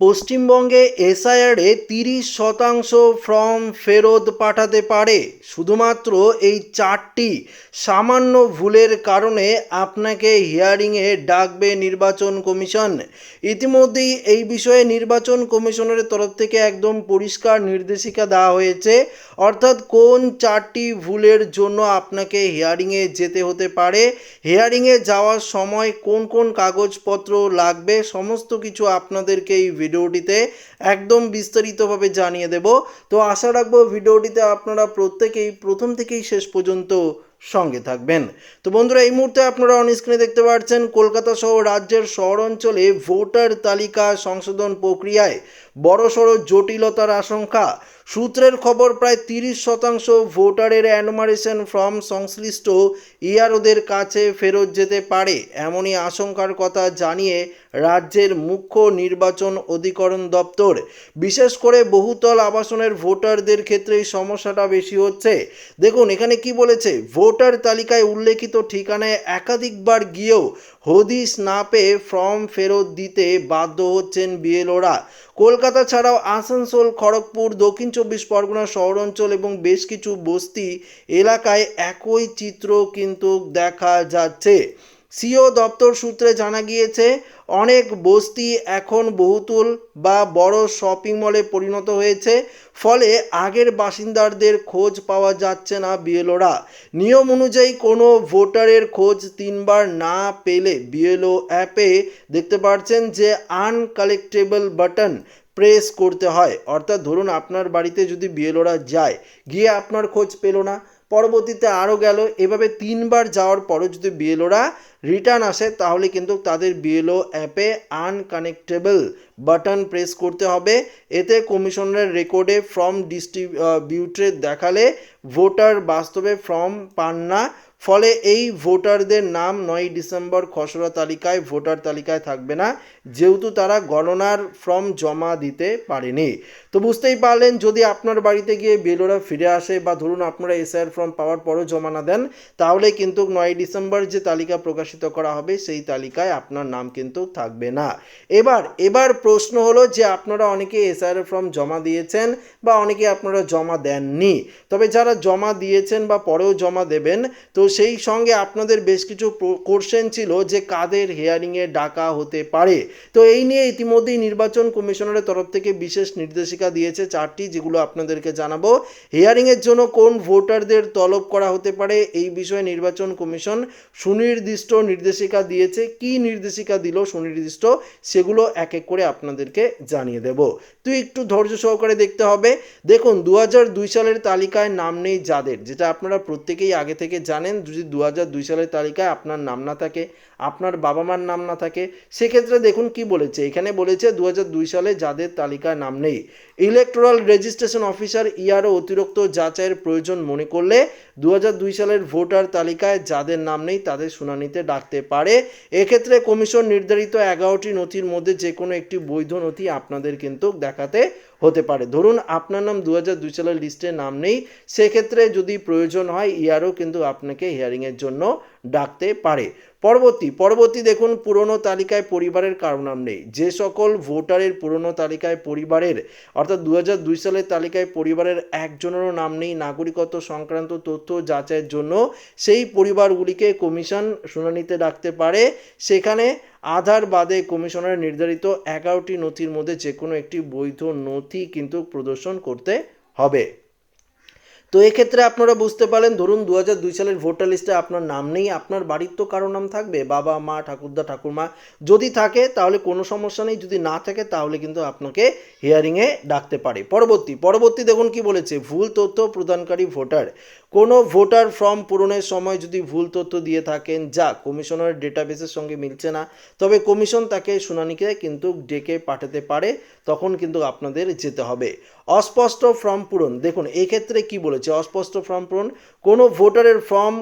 পশ্চিমবঙ্গে এসআইআরে তিরিশ শতাংশ ফর্ম ফেরত পাঠাতে পারে। শুধুমাত্র এই চারটি সামান্য ভুলের কারণে আপনাকে হিয়ারিংয়ে ডাকবে নির্বাচন কমিশন। ইতিমধ্যেই এই বিষয়ে নির্বাচন কমিশনের তরফ থেকে একদম পরিষ্কার নির্দেশিকা দেওয়া হয়েছে। অর্থাৎ কোন চারটি ভুলের জন্য আপনাকে হিয়ারিংয়ে যেতে হতে পারে, হিয়ারিংয়ে যাওয়ার সময় কোন কোন কাগজপত্র লাগবে, সমস্ত কিছু আপনাদেরকে এই ভিডিওটিতে একদম বিস্তারিতভাবে জানিয়ে দেব। তো আশা রাখব ভিডিওটিতে আপনারা প্রত্যেকেই প্রথম থেকেই শেষ পর্যন্ত সঙ্গে থাকবেন। তো বন্ধুরা, এই মুহূর্তে আপনারা অন স্ক্রিনে দেখতে পাচ্ছেন, কলকাতা সহ রাজ্যের শহর অঞ্চলে ভোটার তালিকা সংশোধন প্রক্রিয়ায় বড়সড় জটিলতার আশঙ্কা। সূত্রের খবর, প্রায় তিরিশ শতাংশ ভোটারের অ্যানুমারেশন ফর্ম সংশ্লিষ্ট ইয়ারোদের কাছে ফেরত যেতে পারে, এমনই আশঙ্কার কথা জানিয়ে রাজ্যের মুখ্য নির্বাচন অধিকরণ দপ্তর। বিশেষ করে বহুতল আবাসনের ভোটারদের ক্ষেত্রে এই সমস্যাটা বেশি হচ্ছে। দেখুন, এখানে কি বলেছে? ভোটার তালিকায় উল্লেখিত ঠিকানায় একাধিকবার গিয়েও হদিস না পেয়ে ফর্ম ফেরত দিতে বাধ্য হচ্ছেন বিএলওরা। কলকাতা ছাড়াও আসানসোল, খড়গপুর, দক্ষিণ চব্বিশ পরগনা শহরাঞ্চল এবং বেশ কিছু বস্তি এলাকায় একই চিত্র কিন্তু দেখা যাচ্ছে। সিও দপ্তর সূত্রে জানা গিয়েছে, অনেক বস্তি এখন বহুতুল বা বড় শপিং মলে পরিণত হয়েছে, ফলে আগের বাসিন্দাদের খোঁজ পাওয়া যাচ্ছে না বিএলওরা। নিয়ম অনুযায়ী কোনো ভোটারের খোঁজ তিনবার না পেলে বিএলও অ্যাপে দেখতে পাচ্ছেন যে আনকালেক্টেবল বাটন প্রেস করতে হয়। অর্থাৎ ধরুন আপনার বাড়িতে যদি বিএলওরা যায়, গিয়ে আপনার খোঁজ পেল না পরবর্তীতে আরও গেল। এভাবে তিনবার যাওয়ার পরও যদি বিএলওরা রিটার্ন আসে, তাহলে কিন্তু তাদের বিএলও অ্যাপে আনকানেক্টেবল বাটন প্রেস করতে হবে। এতে কমিশনের রেকর্ডে ফর্ম ডিস্ট্রিবিউটে দেখালে ভোটার বাস্তবে ফর্ম পান না। ফলে এই ভোটারদের নাম নয় ডিসেম্বর খসড়া তালিকায় ভোটার তালিকায় থাকবে না। যেহেতু তারা গণনার ফর্ম জমা দিতে পারেনি। তো বুঝতেই পারলেন, যদি আপনার বাড়িতে গিয়ে বেলোরা ফিরে আসে বা ধরুন আপনারা এসআইআর ফর্ম পাওয়ার পরও জমা না দেন, তাহলে কিন্তু নয় ডিসেম্বর যে তালিকা প্রকাশিত করা হবে, সেই তালিকায় আপনার নাম কিন্তু থাকবে না। এবার এবার প্রশ্ন হলো যে আপনারা অনেকে এসআইআর ফর্ম জমা দিয়েছেন বা অনেকে আপনারা জমা দেননি। তবে যারা জমা দিয়েছেন বা পরেও জমা দেবেন, তো সেই সঙ্গে আপনাদের বেশ কিছু কোশ্চেন ছিল যে কাদের হিয়ারিংয়ে ডাকা হতে পারে। তো এই নিয়ে ইতিমধ্যেই নির্বাচন কমিশনারের তরফ থেকে বিশেষ নির্দেশিকা দিয়েছে চারটি, যেগুলো আপনাদেরকে জানাব। হিয়ারিংয়ের জন্য কোন ভোটারদের তলব করা হতে পারে এই বিষয়ে নির্বাচন কমিশন সুনির্দিষ্ট নির্দেশিকা দিয়েছে। কি নির্দেশিকা দিল সুনির্দিষ্ট সেগুলো এক এক করে আপনাদেরকে জানিয়ে দেব। তুই একটু ধৈর্য সহকারে দেখতে হবে। দেখুন দু দুই সালের তালিকায় নাম নেই যাদের, যেটা আপনারা প্রত্যেকেই আগে থেকে জানেন। যদি দু সালের তালিকায় আপনার নাম না থাকে, আপনার বাবা মার নাম না থাকে, সেক্ষেত্রে দেখুন কি বলেছে। এখানে বলেছে দু সালে যাদের তালিকায় নাম নেই ইলেকট্রাল রেজিস্ট্রেশন অফিসার ইয়ারও অতিরিক্ত যাচাইয়ের প্রয়োজন মনে করলে দু সালের ভোটার তালিকায় যাদের নাম নেই, তাদের শুনানিতে ডাকতে পারে। এক্ষেত্রে কমিশন নির্ধারিত এগারোটি নথির মধ্যে যে কোনো একটি বৈধ নথি আপনাদের কিন্তু দেখাতে হতে পারে। ধরুন, আপনার নাম দু দুই সালের লিস্টে নাম নেই, সেক্ষেত্রে যদি প্রয়োজন হয়, ইয়ারও কিন্তু আপনাকে হিয়ারিংয়ের জন্য ডাকতে পারে। পরবর্তী পরবর্তী দেখুন, পুরনো তালিকায় পরিবারের কারও নাম নেই। যে সকল ভোটারের পুরনো তালিকায় পরিবারের, অর্থাৎ দু হাজার দুই সালের তালিকায় পরিবারের একজনেরও নাম নেই, নাগরিকত্ব সংক্রান্ত তথ্য যাচাইয়ের জন্য সেই পরিবারগুলিকে কমিশন শুনানিতে ডাকতে পারে। সেখানে আধার বাদে কমিশনের নির্ধারিত এগারোটি নথির মধ্যে যে কোনো একটি বৈধ নথি কিন্তু প্রদর্শন করতে হবে। তো এক্ষেত্রে আপনারা বুঝতে পারেন, ধরুন দু হাজার দুই সালের ভোটার লিস্টে আপনার নাম নেই, আপনার বাড়ির তো কারও নাম থাকবে, বাবা, মা, ঠাকুরদা, ঠাকুরমা। যদি থাকে, তাহলে কোনো সমস্যা নেই, যদি না থাকে, তাহলে কিন্তু আপনাকে হিয়ারিংয়ে ডাকতে পারে। পরবর্তী পরবর্তী দেখুন কি বলেছে, ভুল তথ্য প্রদানকারী ভোটার। কোনো ভোটার ফর্ম পূরণের সময় যদি ভুল তথ্য দিয়ে থাকেন, যা কমিশনের ডেটাবেসের সঙ্গে মিলছে না, তবে কমিশন তাকে শুনানিকে কিন্তু ডেকে পাঠাতে পারে, তখন কিন্তু আপনাদের যেতে হবে। অস্পষ্ট ফর্ম পূরণ, দেখুন, এক্ষেত্রে কি বলেছে? অস্পষ্ট ফর্ম পূরণ, কোনো ভোটারের ফর্ম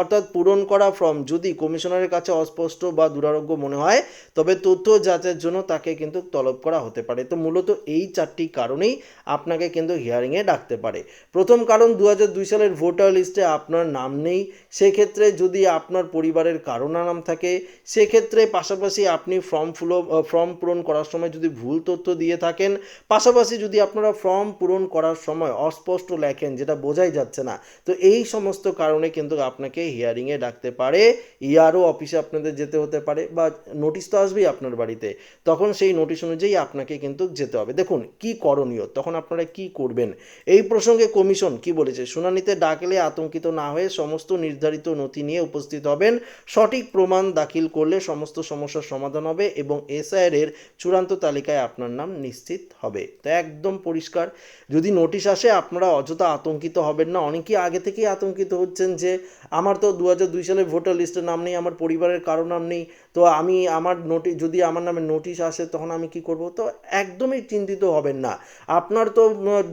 অর্থাৎ পূরণ করা ফর্ম যদি কমিশনারের কাছে অস্পষ্ট বা দুরারোগ্য মনে হয়, তবে তথ্য যাচাইয়ের জন্য তাকে কিন্তু তলব করা হতে পারে। তো মূলত এই চারটি কারণেই আপনাকে কিন্তু হিয়ারিংয়ে ডাকতে পারে। প্রথম কারণ দু সালের ভোটার লিস্টে আপনার নাম নেই, সেক্ষেত্রে যদি আপনার পরিবারের কারও নাম থাকে, সেক্ষেত্রে পাশাপাশি আপনি ফর্ম ফুলো ফর্ম পূরণ করার সময় যদি ভুল তথ্য দিয়ে থাকেন, পাশাপাশি যদি আপনারা ফর্ম পূরণ করার সময় অস্পষ্ট লেখেন যেটা বোঝাই যাচ্ছে না, তো এই সমস্ত কারণে কিন্তু আপনাকে হিয়ারিংয়ে ডাকতে পারে ইয়ারও অফিসে আপনাদের যেতে হতে পারে বা নোটিশ তো আসবেই আপনার বাড়িতে, তখন সেই নোটিশ অনুযায়ী আপনাকে কিন্তু যেতে হবে। দেখুন, কি করণীয়, তখন আপনারা কি করবেন? এই প্রসঙ্গে কমিশন কি বলেছে? শুনানিতে ডাকলে আতঙ্কিত না হয়ে সমস্ত নির্ধারিত নথি নিয়ে উপস্থিত হবেন। সঠিক প্রমাণ দাখিল করলে সমস্ত সমস্যার সমাধান হবে এবং এসআইআর এর চূড়ান্ত তালিকায় আপনার নাম নিশ্চিত হবে। তো একদম পরিষ্কার। যদি নোটিশ আসে, আপনারা অযথা আতঙ্কিত হবেন না। অনেকেই আগে থেকেই আতঙ্কিত হচ্ছেন যে, আমার তো দু হাজার দুই সালে ভোটার লিস্টের নাম নেই, আমার পরিবারের কারও নাম নেই তো আমি আমার নোটি, যদি আমার নামে নোটিশ আসে তখন আমি কি করব? তো একদমই চিন্তিত হবেন না। আপনার তো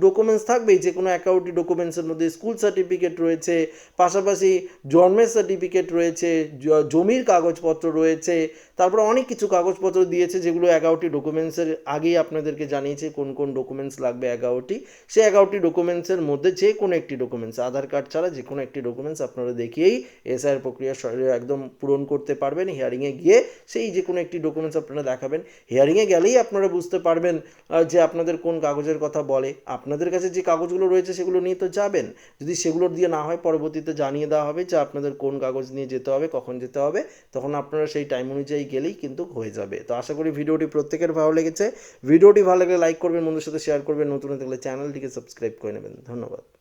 ডকুমেন্টস থাকবেই যে কোনো অ্যাকাউন্টি ডকুমেন্টসের মধ্যে স্কুল সার্টিফিকেট রয়েছে, পাশাপাশি জন্মের সার্টিফিকেট রয়েছে জমির কাগজপত্র রয়েছে, তারপর অনেক কিছু কাগজপত্র দিয়েছে, যেগুলো এগারোটি ডকুমেন্টসের আগেই আপনাদেরকে জানিয়েছে কোন কোন ডকুমেন্টস লাগবে এগারোটি সেই এগারোটি ডকুমেন্টসের মধ্যে যে কোনো একটি ডকুমেন্টস আধার কার্ড ছাড়া যে কোনো একটি ডকুমেন্টস আপনারা দেখিয়েই এসআইয়ের প্রক্রিয়া স- একদম পূরণ করতে পারবেন। হিয়ারিংয়ে গিয়ে সেই যে কোনো একটি ডকুমেন্টস আপনারা দেখাবেন। হিয়ারিংয়ে গেলেই আপনারা বুঝতে পারবেন যে আপনাদের কোন কাগজের কথা বলে। আপনাদের কাছে যে কাগজগুলো রয়েছে সেগুলো নিয়ে তো যাবেন। যদি সেগুলো দিয়ে না হয়, পরবর্তীতে জানিয়ে দেওয়া হবে যে আপনাদের কোন কাগজ নিয়ে যেতে হবে, কখন যেতে হবে। তখন আপনারা সেই টাইম অনুযায়ী গেলেই কিন্তু হয়ে যাবে। তো আশা করি ভিডিওটি প্রত্যেকের ভালো লেগেছে। ভিডিওটি ভালো লাগলে লাইক করবেন বন্ধুর সাথে শেয়ার করবেন। নতুন থাকলে চ্যানেলটিকে সাবস্ক্রাইব করে নেবেন। ধন্যবাদ।